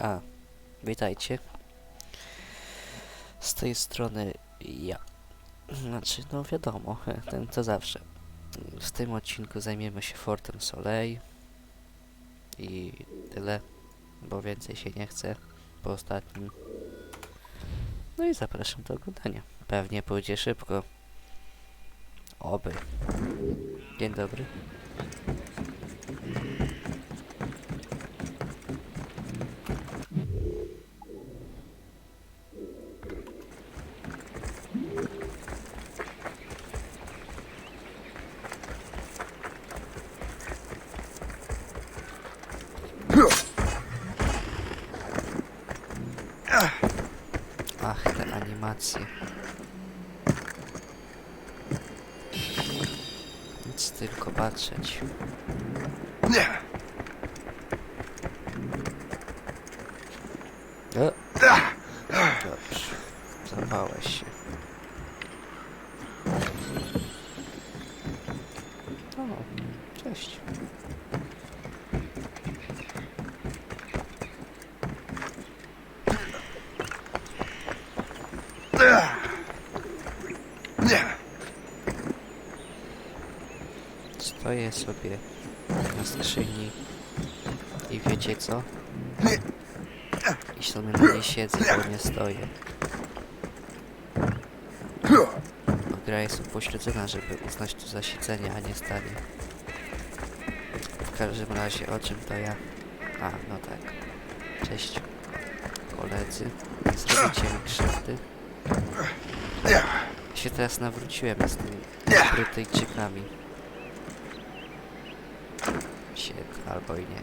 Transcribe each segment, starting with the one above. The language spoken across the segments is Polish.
A, witajcie. Z tej strony ja. Znaczy, no wiadomo, ten to zawsze. W tym odcinku zajmiemy się Fortem Soleil. I tyle, bo więcej się nie chce po ostatnim. No i zapraszam do oglądania. Pewnie pójdzie szybko. Oby. Dzień dobry. Ach, te animacje. Nic tylko patrzeć. O! Dobrze. Zapałeś się. O, cześć. Stoję sobie na skrzyni i wiecie co? I sobie na niej siedzę, bo nie stoję. Bo gra jest upośledzona, żeby uznać to za siedzenie, a nie stanie. W każdym razie, o czym to ja? A, no tak. Cześć, koledzy. Nie zrobicie mi krzywdy. Się teraz nawróciłem z tymi Brytyjczykami. Się, albo i nie.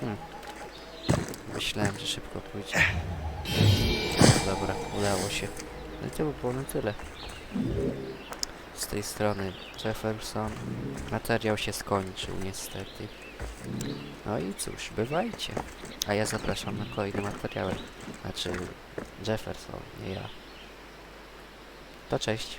Hmm. Myślałem, że szybko pójdzie. Dobra, udało się. No to by było na tyle. Z tej strony Jefferson. Materiał się skończył niestety. No i cóż, bywajcie. A ja zapraszam na kolejne materiały. Znaczy Jefferson, nie ja. To cześć.